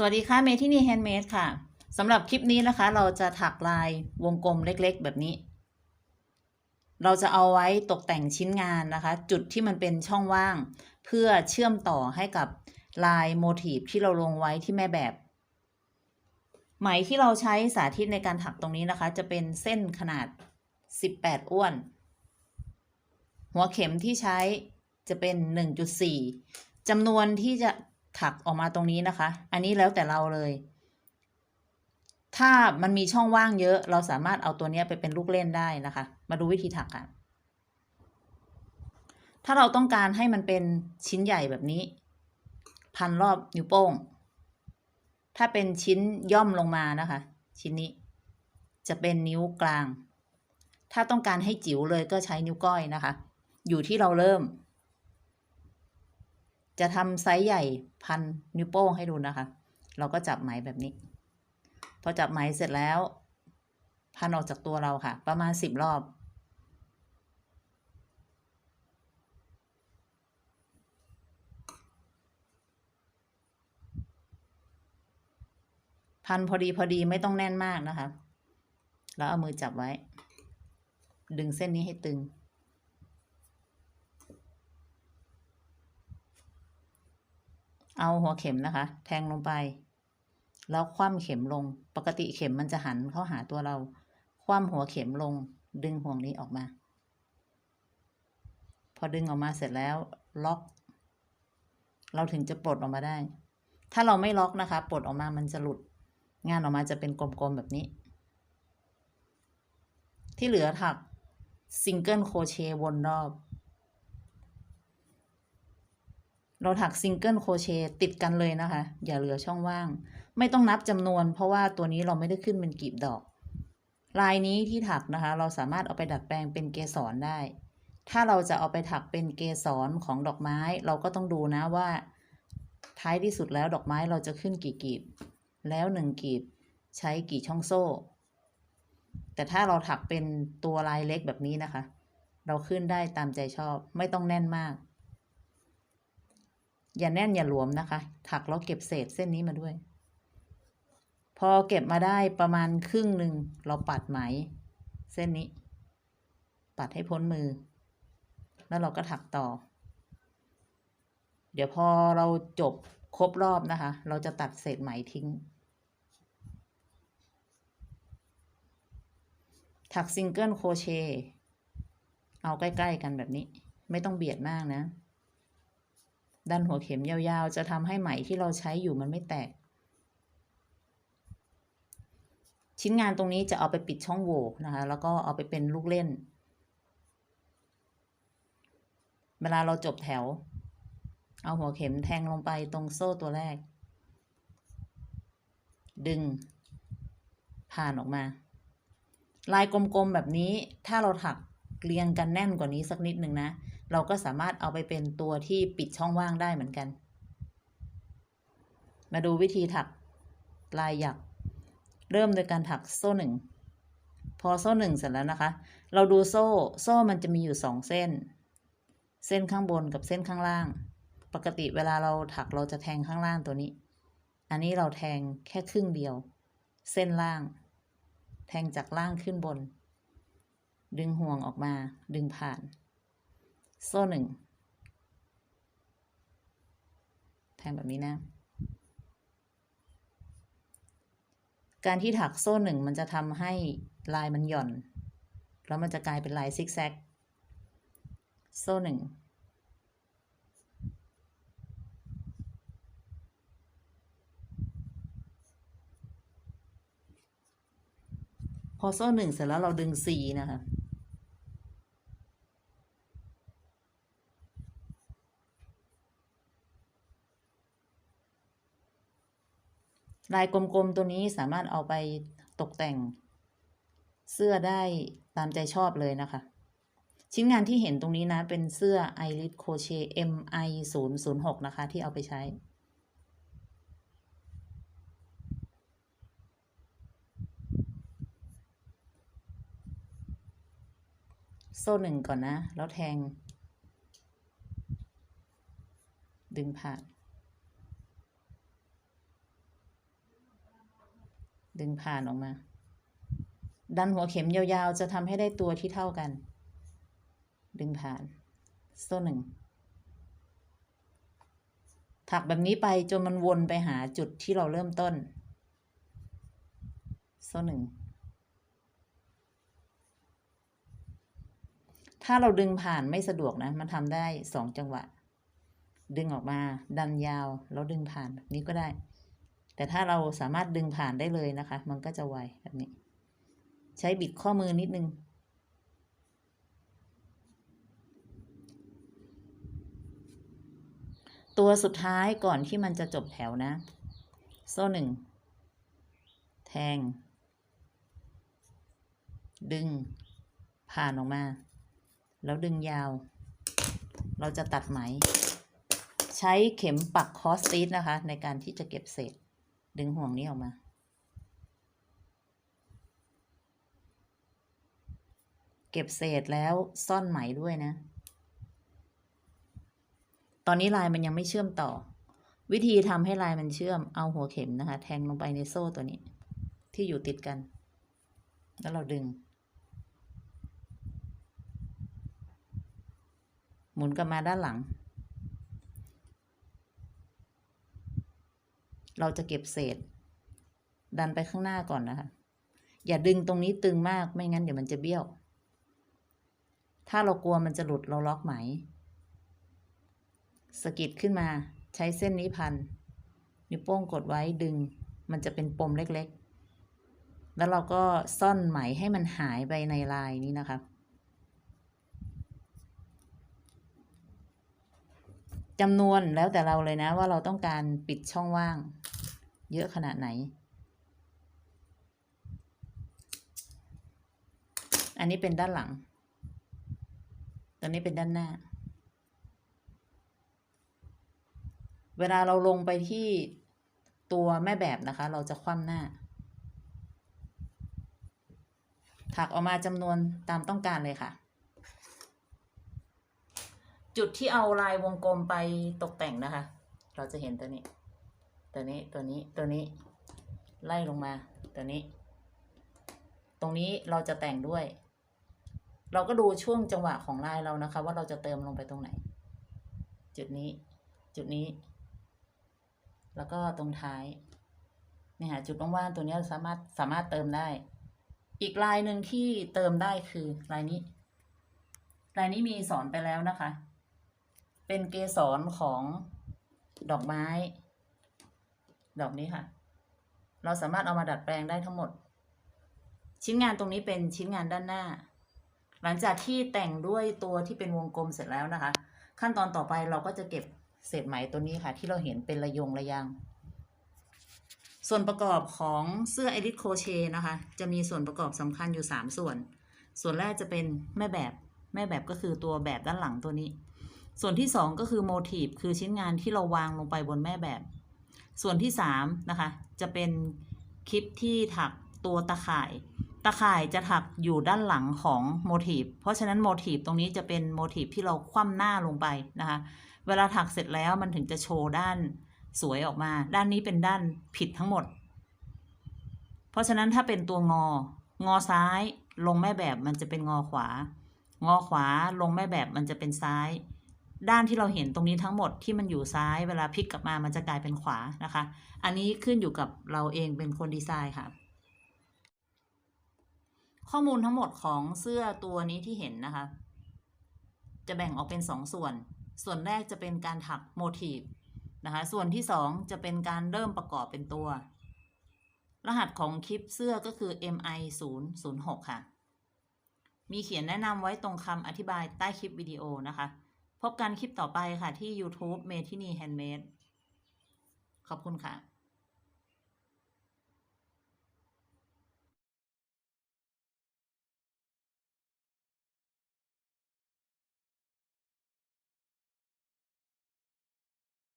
สวัสดีค่ะเมที่นี่แฮนด์เมดค่ะสำหรับคลิปนี้นะคะ เราจะถักลายวงกลมเล็กๆ แบบนี้ เราจะเอาไว้ตกแต่งชิ้นงานนะคะ จุดที่มันเป็นช่องว่าง เพื่อเชื่อมต่อให้กับลายโมทีฟที่เราลงไว้ที่แม่แบบ ไหมที่เราใช้สาธิตในการถักตรงนี้นะคะ จะเป็นเส้นขนาด 18 อ้วน หัวเข็มที่ใช้จะเป็น 1.4จำนวนที่จะ ถักออกมาตรงนี้นะคะ อันนี้แล้วแต่เราเลย ถ้ามันมีช่องว่างเยอะ เราสามารถเอาตัวนี้ไปเป็นลูกเล่นได้นะคะ มาดูวิธีถักกัน ถ้าเราต้องการให้มันเป็นชิ้นใหญ่แบบนี้ พันรอบนิ้วโป้ง ถ้าเป็นชิ้นย่อมลงมานะคะ ชิ้นนี้ จะเป็นนิ้วกลาง ถ้าต้องการให้จิ๋วเลยก็ใช้นิ้วก้อยนะคะ อยู่ที่เราเริ่ม จะทำไซส์ใหญ่พันนิ้วโป้งให้ดูนะคะ เราก็จับไหมแบบนี้ พอจับไหมเสร็จแล้ว พันออกจากตัวเราค่ะ ประมาณสิบรอบ พันพอดีพอดีไม่ต้องแน่นมากนะคะ แล้วเอามือจับไว้ ดึงเส้นนี้ให้ตึง เอาหัวเข็มนะคะ แทงลงไป แล้วคว่ำเข็มลง ปกติเข็มมันจะหันเข้าหาตัวเรา คว่ำหัวเข็มลง ดึงห่วงนี้ออกมา พอดึงออกมาเสร็จแล้ว ล็อก เราถึงจะปลดออกมาได้ ถ้าเราไม่ล็อกนะคะ ปลดออกมามันจะหลุด งานออกมาจะเป็นกลมๆแบบนี้ ที่เหลือถักซิงเกิลโคเชต์วนรอบ เราถักซิงเกิลโคเชต์ติดกันเลยนะคะ อย่าเหลือช่องว่าง ไม่ต้องนับจำนวน เพราะว่าตัวนี้เราไม่ได้ขึ้นเป็นกลีบดอก ลายนี้ที่ถักนะคะ เราสามารถเอาไปดัดแปลงเป็นเกสรได้ ถ้าเราจะเอาไปถักเป็นเกสรของดอกไม้ เราก็ต้องดูนะว่า ท้ายที่สุดแล้วดอกไม้เราจะขึ้นกี่กลีบ แล้วหนึ่งกลีบใช้กี่ช่องโซ่ แต่ถ้าเราถักเป็นตัวลายเล็กแบบนี้นะคะ เราขึ้นได้ตามใจชอบไม่ต้องแน่นมาก อย่าแน่นอย่าหลวมนะคะ ถักแล้วเก็บเศษเส้นนี้มาด้วย พอเก็บมาได้ประมาณครึ่งหนึ่งเราปัดไหม เส้นนี้ ปัดให้พ้นมือ แล้วเราก็ถักต่อ เดี๋ยวพอเราจบครบรอบนะคะ เราจะตัดเศษไหมทิ้ง ถักซิงเกิลโคเชเอาใกล้ ๆ กันแบบนี้ ไม่ต้องเบียดมากนะ ดันหัวเข็มยาวๆ จะทำให้ไหมที่เราใช้อยู่มันไม่แตก ชิ้นงานตรงนี้จะเอาไปปิดช่องโหว่นะคะ แล้วก็เอาไปเป็นลูกเล่น เวลาเราจบแถว เอาหัวเข็มแทงลงไปตรงโซ่ตัวแรก ดึง ผ่านออกมา ลายกลมๆแบบนี้ถ้าเราถักเรียงกันแน่นกว่านี้สักนิดหนึ่งนะ เราก็สามารถเอาไปเป็นตัวที่ปิดช่องว่างได้เหมือนกัน มาดูวิธีถักลายหยัก เริ่มโดยการถักโซ่หนึ่งพอโซ่หนึ่งเสร็จแล้วนะคะ เราดูโซ่ โซ่มันจะมีอยู่สองเส้น เส้นข้างบนกับเส้นข้างล่าง ปกติเวลาเราถักเราจะแทงข้างล่างตัวนี้ อันนี้เราแทงแค่ครึ่งเดียว เส้นล่าง แทงจากล่างขึ้นบน ดึงห่วงออกมา ดึงผ่าน โซ่หนึ่งแทงแบบนี้นะ การที่ถักโซ่หนึ่งมันจะทำให้ลายมันหย่อน แล้วมันจะกลายเป็นลายซิกแซก โซ่หนึ่งพอโซ่หนึ่งเสร็จแล้วเราดึงสีนะคะ ลายกลมๆตัวนี้สามารถเอาไปตกแต่งเสื้อได้ตามใจชอบเลยนะคะ ชิ้นงานที่เห็นตรงนี้นะ เป็นเสื้อ Iris Crochet MI 0 0 6นะคะ ที่เอาไปใช้ โซ่หนึ่งก่อนนะ แล้วแทง ดึงผ่าน ดึงผ่านออกมา ดันหัวเข็มยาวๆ จะทำให้ได้ตัวที่เท่ากัน ดึงผ่านโซ่หนึ่งถักแบบนี้ไปจนมันวนไปหาจุดที่เราเริ่มต้น โซ่หนึ่ง ถ้าเราดึงผ่านไม่สะดวกนะ มันทำได้สองจังหวะ ดึงออกมา ดันยาว แล้วดึงผ่านแบบนี้ก็ได้ แต่ถ้าเราสามารถดึงผ่านได้เลยนะคะ มันก็จะไวแบบนี้ ใช้บิดข้อมือนิดนึง ตัวสุดท้ายก่อนที่มันจะจบแถวนะ โซ่หนึ่ง แทง ดึง ผ่านออกมา แล้วดึงยาว เราจะตัดไหม ใช้เข็มปักคอสตีสนะคะ ในการที่จะเก็บเศษ ดึงห่วงนี้ออกมา เก็บเศษแล้วซ่อนไหมด้วยนะ ตอนนี้ลายมันยังไม่เชื่อมต่อ วิธีทำให้ลายมันเชื่อมเอาหัวเข็มนะคะ แทงลงไปในโซ่ตัวนี้ ที่อยู่ติดกัน แล้วเราดึง หมุนกลับมาด้านหลัง เราจะเก็บเศษ ดันไปข้างหน้าก่อนนะคะ อย่าดึงตรงนี้ตึงมากไม่งั้นเดี๋ยวมันจะเบี้ยว ถ้าเรากลัวมันจะหลุดเราล็อกไหม สกิดขึ้นมาใช้เส้นนี้พัน นิ้วโป้งกดไว้ดึง มันจะเป็นปมเล็กๆ แล้วเราก็ซ่อนไหมให้มันหายไปในลายนี้นะครับจำนวนแล้วแต่เราเลยนะว่าเราต้องการปิดช่องว่าง เยอะขนาดไหน อันนี้เป็นด้านหลังตัวนี้เป็นด้านหน้า เวลาเราลงไปที่ตัวแม่แบบนะคะ เราจะคว่ำหน้า ถักออกมาจำนวนตามต้องการเลยค่ะ จุดที่เอาลายวงกลมไปตกแต่งนะคะ เราจะเห็นตัวนี้ ตัวนี้ตัวนี้ตัวนี้ ไล่ลงมา ตัวนี้ ตรงนี้เราจะแต่งด้วย เราก็ดูช่วงจังหวะของลายเรานะคะ ว่าเราจะเติมลงไปตรงไหน จุดนี้ จุดนี้ แล้วก็ตรงท้ายเนี่ยค่ะจุดว่างๆตัวนี้สามารถสามารถเติมได้ อีกลายหนึ่งที่เติมได้คือลายนี้ลายนี้มีสอนไปแล้วนะคะ เป็นเกสรของดอกไม้ ดอกนี้ค่ะ เราสามารถเอามาดัดแปลงได้ทั้งหมด ชิ้นงานตรงนี้เป็นชิ้นงานด้านหน้า หลังจากที่แต่งด้วยตัวที่เป็นวงกลมเสร็จแล้วนะคะ ขั้นตอนต่อไปเราก็จะเก็บเศษไหมตัวนี้ค่ะ ที่เราเห็นเป็นระยงระยางส่วนประกอบของเสื้อ e อ i ิ e โคเชนะคะ จะมีส่วนประกอบสำคัญอยู่ 3 ส่วน ส่วนแรกจะเป็นแม่แบบแม่แบบก็คือตัวแบบด้านหลังตัวนี้ ส่วนที่ 2 ก็คือโมทีฟคือชิ้นงานที่เราวางลงไปบนแม่แบบ ส่วนที่3นะคะจะเป็นคลิปที่ถักตัวตะข่าย ตะข่ายจะถักอยู่ด้านหลังของโมทีฟเพราะฉะนั้นโมทีฟตรงนี้จะเป็นโมทีฟที่เราคว่ำหน้าลงไปนะคะเวลาถักเสร็จแล้วมันถึงจะโชว์ด้านสวยออกมา ด้านนี้เป็นด้านผิดทั้งหมด เพราะฉะนั้นถ้าเป็นตัวงอ งอซ้ายลงแม่แบบมันจะเป็นงอขวา งอขวาลงแม่แบบมันจะเป็นซ้าย ด้านที่เราเห็นตรงนี้ทั้งหมดที่มันอยู่ซ้ายเวลาพลิกกลับมามันจะกลายเป็นขวานะคะ อันนี้ขึ้นอยู่กับเราเองเป็นคนดีไซน์ค่ะ ข้อมูลทั้งหมดของเสื้อตัวนี้ที่เห็นนะคะ จะแบ่งออกเป็นสองส่วน ส่วนแรกจะเป็นการถักโมทีฟนะคะ ส่วนที่สองจะเป็นการเริ่มประกอบเป็นตัว รหัสของคลิปเสื้อก็คือ MI 0 0 6ค่ะ มีเขียนแนะนำไว้ตรงคำอธิบายใต้คลิปวิดีโอนะคะ พบกันคลิปต่อไปค่ะที่ YouTube เมทินีแฮนด์เมดขอบคุณค่ะ